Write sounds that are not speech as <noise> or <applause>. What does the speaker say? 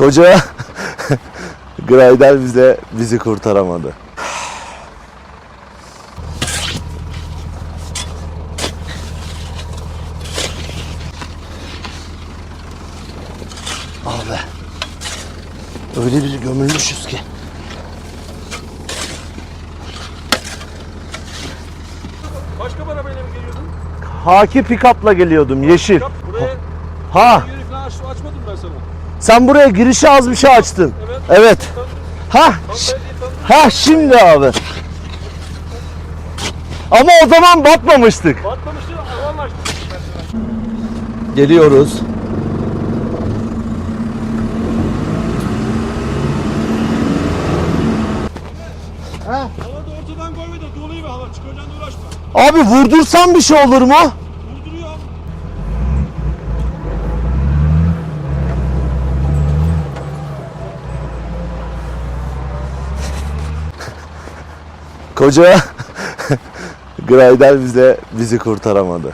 Koca <laughs> Graydel bize bizi kurtaramadı. Abi. Öyle bir gömülmüşüz ki. Başka bir arabayla mı geliyordun? Haki pick-up'la geliyordum yeşil. Buraya Ha aç, sana. Sen buraya girişi az bir şey açtın. Evet. Evet. Ha ha şimdi abi. Ama o zaman batmamıştık. Batmamıştı, alan açtım ben sana. Geliyoruz. Hava da ortadan koy ve de dolayı hava çıkacağına uğraşma. Abi vurdursam bir şey olur mu? Koca <laughs> Graydel bize bizi kurtaramadı.